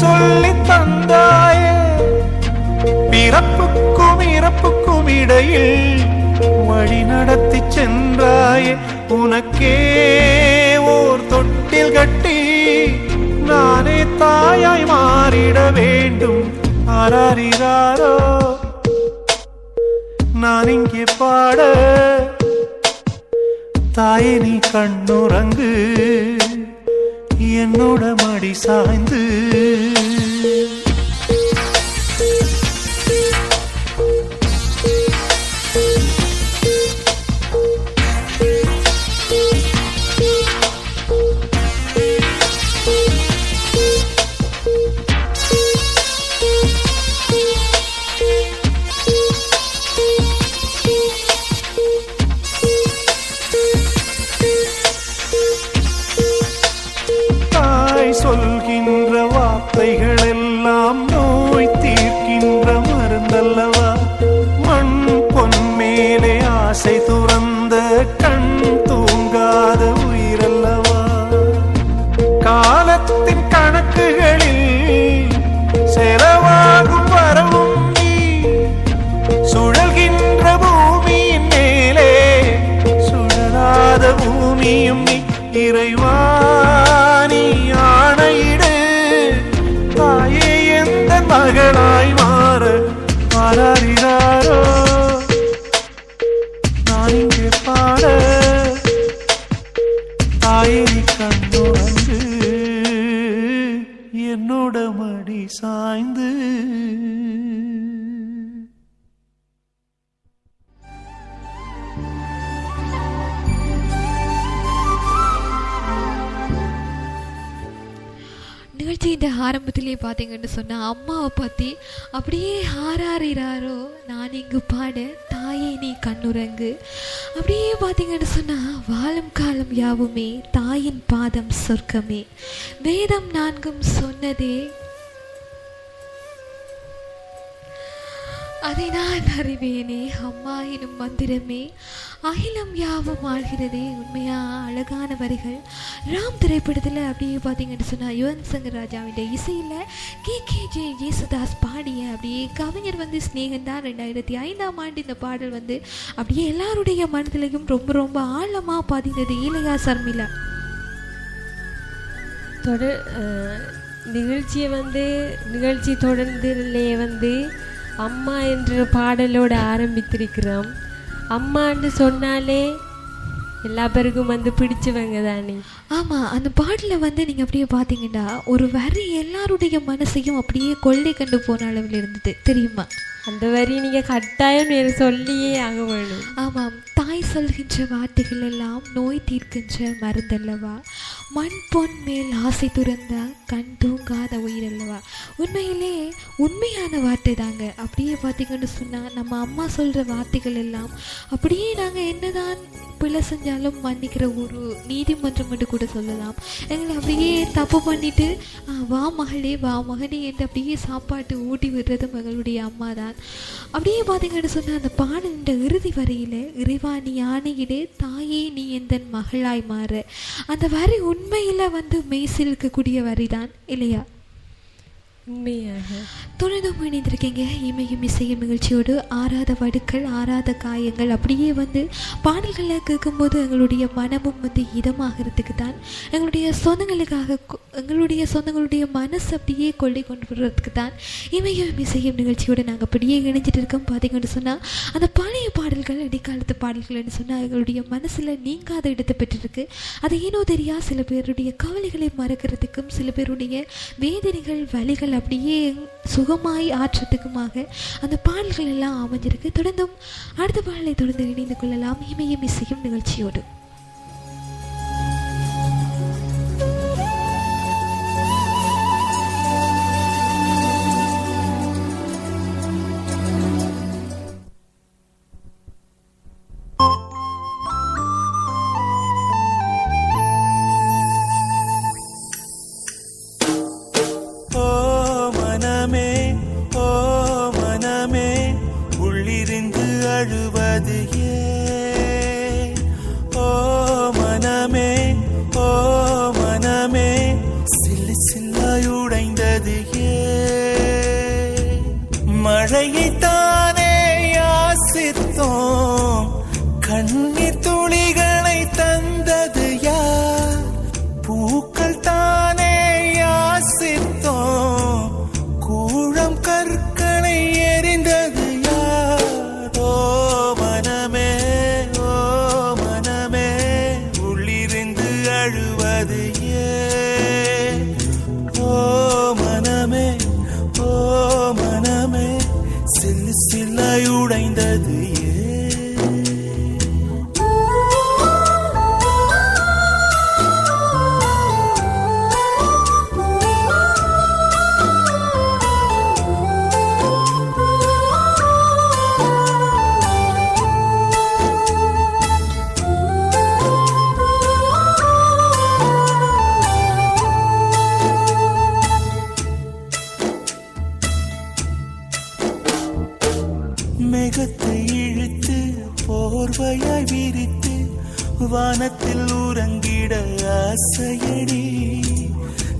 சொல்லி தந்தாயே பிறப்புக்கும் இறப்புக்கும் இடையில் வழி நடத்தி சென்றாயே. உனக்கே ஓர் தொட்டில் கட்டி நானே தாயாய் மாறிட வேண்டும். ஆராரிராரோ நான் இங்கே பாட தாயே நீ கண்ணுறங்கு. என்னோட மடி சாய்ந்து மகளாய் மாற மாறாரிறாரோ நிகழ்ச்சியின் ஆரம்பத்துலேயே பார்த்தீங்கன்னு சொன்னால் அம்மாவை பற்றி அப்படியே ஆறாறிறாரோ நான் இங்கு பாட தாயே நீ கண்ணுறங்கு. அப்படியே பார்த்தீங்கன்னு சொன்னால் வாழும் காலம் யாவுமே தாயின் பாதம் சொர்க்கமே. வேதம் நான்கும் சொன்னதே அதை நான் அறிவேனே அம்மா எனும் மந்திரமே. அகிலம் யாவும் ஆழ்கிறதே உண்மையாக அழகான வரிகள். ராம் திரைப்படத்தில் அப்படியே பார்த்தீங்கன்னு சொன்னால் யுவன் சங்கர் ராஜாவின் இசையில் கே. கே. ஜே. ஜேசுதாஸ் பாடிய அப்படியே கவிஞர் வந்து ஸ்நேகன் தான். ரெண்டாயிரத்தி ஐந்தாம் ஆண்டு இந்த பாடல் வந்து அப்படியே எல்லாருடைய மனதிலையும் ரொம்ப ரொம்ப ஆழமாக பாதிந்தது ஈலையா சர்மிளா. தொடர் நிகழ்ச்சியை வந்து நிகழ்ச்சி தொடர்ந்துலேயே வந்து அம்மா என்ற பாடலோடு ஆரம்பித்திருக்கிறோம். அம்மான்னு சொன்னாலே எல்லா பேருக்கும் வந்து பிடிச்சவங்க தானே. ஆமா அந்த பாடல வந்து நீங்க அப்படியே பார்த்தீங்கன்னா ஒரு வரி எல்லாருடைய மனசையும் அப்படியே கொள்ளை கண்டு போன அளவில் இருந்தது. தெரியுமா? அந்த வரி நீங்க கட்டாயம் எனக்கு சொல்லியே ஆக வேணும். ஆமாம் தாய் சொல்கின்ற வார்த்தைகள் எல்லாம் நோய் தீர்க்கின்ற மருந்தல்லவா? மண் பொன் மேல் ஆசை துறந்த கண் தூங்காத உயிர் அல்லவா உண்மையிலே உண்மையான வார்த்தை தாங்க. அப்படியே பார்த்தீங்கன்னு சொன்னால் நம்ம அம்மா சொல்கிற வார்த்தைகள் எல்லாம் அப்படியே நாங்கள் என்னதான் பிழை செஞ்சாலும் மன்னிக்கிற ஒரு நீதிமன்றம் என்று கூட சொல்லலாம். எங்களை அப்படியே தப்பு பண்ணிட்டு வா மகளே வா மகனே என்று அப்படியே சாப்பாட்டு ஊட்டி விடுறதும் எங்களுடைய அம்மா தான் அப்படியே பார்த்தீங்கன்னு சொன்னால் அந்த பாடலின் இறுதி வரையில் இறைவா நீ ஆணையிடு தாயே நீ எந்தன் மகளாய் மாறு. அந்த வரி உண்மையில் வந்து மெய்சில் இருக்கக்கூடிய வரி தான் இல்லையா? உண்மையாக. இணைந்திருக்கீங்க. இமையும் இசையும் நிகழ்ச்சியோடு ஆறாத வடுக்கள் ஆறாத காயங்கள் அப்படியே வந்து பாடல்களை கேட்கும்போது எங்களுடைய மனமும் வந்து இதமாகிறதுக்கு தான் எங்களுடைய சொந்தங்களுக்காக எங்களுடைய சொந்தங்களுடைய மனசு அப்படியே கொள்ளை கொண்டு வர்றதுக்கு தான் இமையும் இசையும் நிகழ்ச்சியோடு நாங்கள் அப்படியே இணைஞ்சிட்டு இருக்கோம். பார்த்தீங்கன்னு சொன்னால் அந்த பழைய பாடல்கள் இடைக்காலத்து பாடல்கள்னு சொன்னால் எங்களுடைய மனசில் நீங்காத இடத்தை பெற்றிருக்கு. அது ஏனோ தெரியா சில பேருடைய கவலைகளை மறக்கிறதுக்கும் சில பேருடைய வேதனைகள் அப்படியே சுகமாய் ஆற்றத்துக்குமாக அந்த பாடல்கள் எல்லாம் அமைஞ்சிருக்கு. தொடர்ந்தும் அடுத்த பாடலை தொடர்ந்து இணைந்து கொள்ளலாம். இமயம் இசையும் நிகழ்ச்சியோடு. அழுவது ஏன்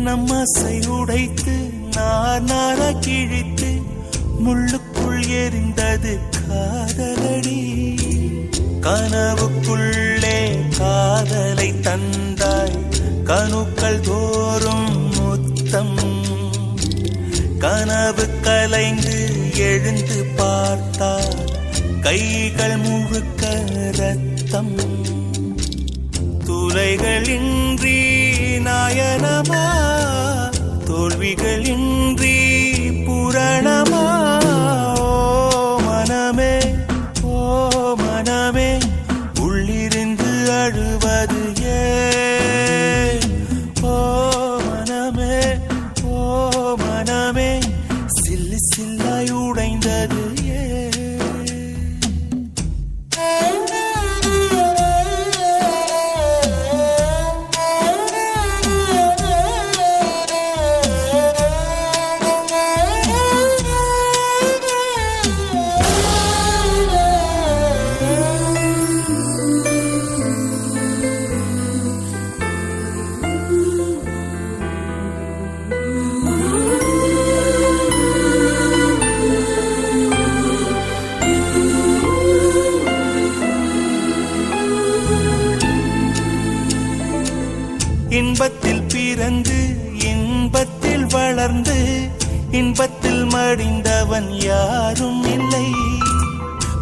நம் ஆசை உடைத்து நானார கிழித்து முள்ளுக்குள் எரிந்தது காதலடி. கனவுக்குள்ளே காதலை தந்தாய் கணுக்கள் தோறும் முத்தம். கனவு கலைந்து எழுந்து பார்த்தார் கைகள் முழுக்க ரத்தம் துளைகளின்றி இன்பத்தில் பிறந்து இன்பத்தில் வளர்ந்து இன்பத்தில் மடிந்தவன் யாரும் இல்லை.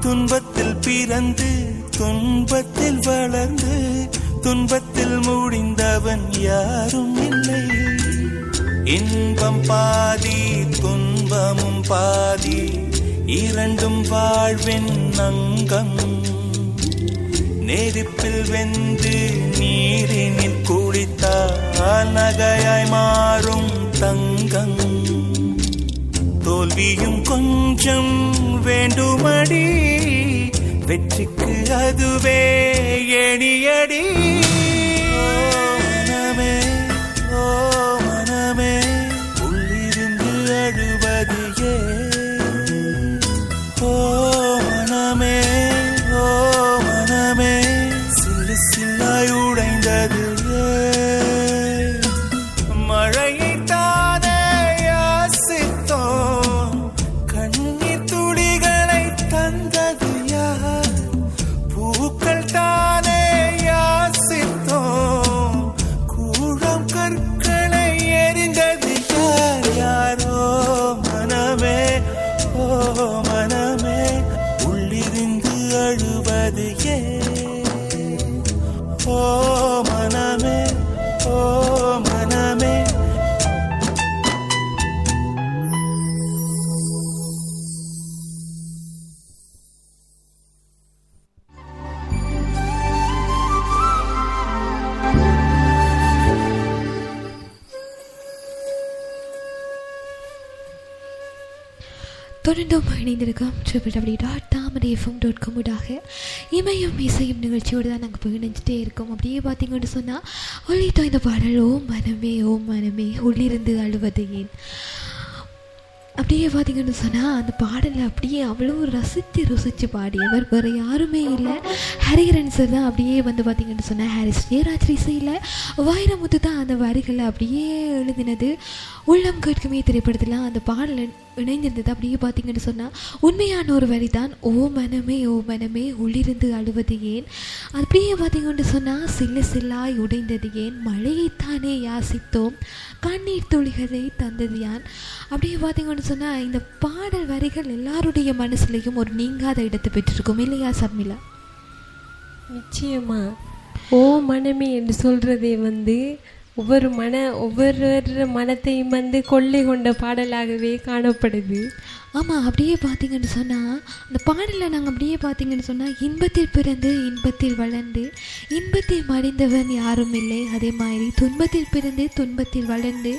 துன்பத்தில் பிறந்து துன்பத்தில் வளர்ந்து துன்பத்தில் முடிந்தவன் யாரும் இல்லை. இன்பம் பாதி துன்பமும் பாதி இரண்டும் வாழ்வின் அங்கம். நெருப்பில் வெந்து நீரினில் குளித்தால் நகையாய் மாறும் தங்கம். தோல்வியும் கொஞ்சம் வேண்டுமடி வெற்றிக்கு அதுவே எணியடி ஓ தொடர்ந்தும் இணைந்திருக்கோம் triple W dot Thamarai FM dot காமுடாக இமயம் இசையும் நிகழ்ச்சியோடு தான் நாங்கள் போய் இணைஞ்சிட்டே இருக்கோம். அப்படியே பார்த்தீங்கன்னு சொன்னால் ஒளித்தோ இந்த பாடல் ஓ மனமே ஓ மனமே உள்ளிருந்து அழுவது ஏன்? அப்படியே பார்த்தீங்கன்னு சொன்னால் அந்த பாடலை அப்படியே அவ்வளோ ரசித்து ருசித்து பாடியவர் வேறு யாருமே இல்லை. ஹரிஹரன் சார் தான் அப்படியே வந்து பார்த்தீங்கன்னு சொன்னால் ஹாரிஸ் ஜெயராஜ் இசையில் வைரமுத்து தான் அந்த வரிகளை அப்படியே எழுதினது. உள்ளம் கேட்குமே திரைப்படத்தில் அந்த பாடல் இணைந்திருந்தது. அப்படியே பார்த்தீங்கன்னு சொன்னால் உண்மையான ஒரு வரி தான் ஓ மனமே ஓ மனமே உள்ளிருந்து அழுவது ஏன்? அப்படியே பார்த்தீங்கன்னு சொன்னால் சில்லு சில்லாய் உடைந்தது ஏன்? மழையைத்தானே யாசித்தோம். கண்ணீர் துளிகளை தந்தது யான்? அப்படியே பார்த்தீங்கன்னு சொன்னால் இந்த பாடல் வரிகள் எல்லாருடைய மனசுலையும் ஒரு நீங்காத இடத்தை பெற்றிருக்கும். இல்லையா சர்மிளா? நிச்சயமா. ஓ மனமே என்று சொல்றதே வந்து ஒவ்வொரு மன ஒவ்வொரு மனத்தையும் வந்து கொள்ளை கொண்ட பாடலாகவே காணப்படுது. ஆமாம் அப்படியே பார்த்தீங்கன்னு சொன்னால் அந்த பாடலில் நாங்கள் அப்படியே பார்த்தீங்கன்னு சொன்னால் இன்பத்தில் பிறந்து இன்பத்தில் வளர்ந்து இன்பத்தில் மடிந்தவன் யாரும் இல்லை. அதே மாதிரி துன்பத்தில் பிறந்து துன்பத்தில் வளர்ந்து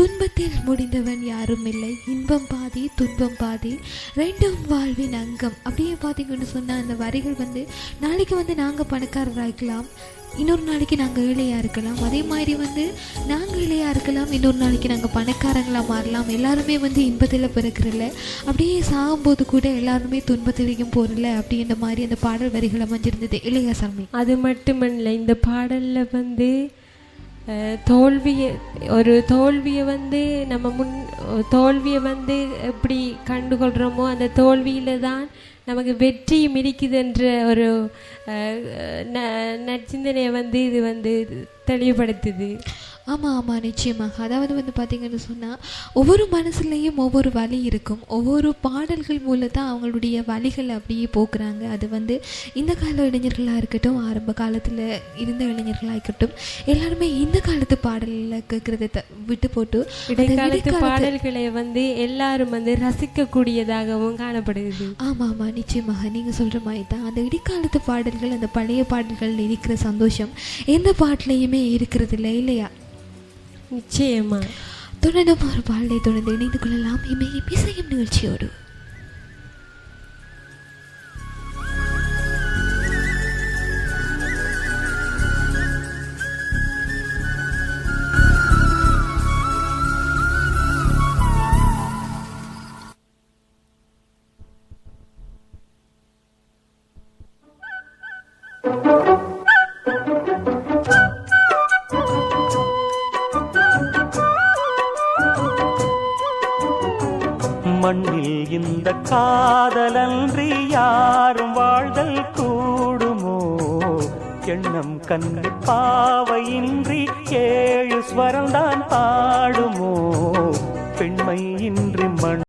துன்பத்தில் முடிந்தவன் யாரும் இல்லை. இன்பம் பாதி துன்பம் பாதி ரெண்டும் வாழ்வின் அங்கம். அப்படியே பார்த்தீங்கன்னு சொன்னால் அந்த வரிகள் வந்து நாளைக்கு வந்து நாங்கள் பணக்காரராக்கலாம் இன்னொரு நாளைக்கு நாங்கள் ஏழையாக இருக்கலாம். அதே மாதிரி வந்து நாங்கள் ஏழையாக இருக்கலாம். இன்னொரு நாளைக்கு நாங்கள் பணக்காரங்களாக மாறலாம். எல்லாருமே வந்து இன்பத்தில் பிறக்கிறல அப்படியே சாகும்போது கூட எல்லாருமே துன்பத்திலையும் போகிறல அப்படின்ற மாதிரி அந்த பாடல் வரிகள் அமைஞ்சிருந்தது. இல்லையா சாமி? அது மட்டுமல்ல இந்த பாடலில் வந்து தோல்வியை ஒரு தோல்வியை வந்து நம்ம முன் தோல்வியை வந்து எப்படி கண்டுகொள்கிறோமோ அந்த தோல்வியில் தான் நமக்கு வெற்றி மிதிக்குதுன்ற ஒரு ந- நற்சிந்தனையை வந்து இது வந்து தெளிவுபடுத்துது. ஆமாம் ஆமாம் நிச்சயமாக அதாவது வந்து பார்த்தீங்கன்னு சொன்னால் ஒவ்வொரு மனசுலேயும் ஒவ்வொரு வழி இருக்கும். ஒவ்வொரு பாடல்கள் மூலம் தான் அவங்களுடைய வழிகளை அப்படியே போக்குறாங்க. அது வந்து இந்த கால இளைஞர்களாக இருக்கட்டும் ஆரம்ப காலத்தில் இருந்த இளைஞர்களாக இருக்கட்டும் எல்லாருமே இந்த காலத்து பாடலில் கேட்குறத விட்டு போட்டு இடைக்காலத்து- பாடல்களை வந்து எல்லாரும் வந்து ரசிக்கக்கூடியதாகவும் காணப்படுகிறது. ஆமாம் ஆமாம் நிச்சயமாக. நீங்கள் சொல்கிற மாதிரி தான் அந்த இடைக்காலத்து பாடல்கள் அந்த பழைய பாடல்கள் இருக்கிற சந்தோஷம் எந்த பாட்டிலையுமே இருக்கிறது இல்லை இல்லையா? நிச்சயமா. தொடர்ந்து ஒரு பாடலை தொடர்ந்து இணைந்து கொள்ளலாம். இமையை இசையும் நிகழ்ச்சியோடு. மண்ணில் இந்த காதலன்றி யாரும் வாழ்தல் கூடுமோ? எண்ணம் கண்ணு பாவையின்றி ஏழு ஸ்வரம்தான் பாடுமோ? பெண்மை இன்றி மண்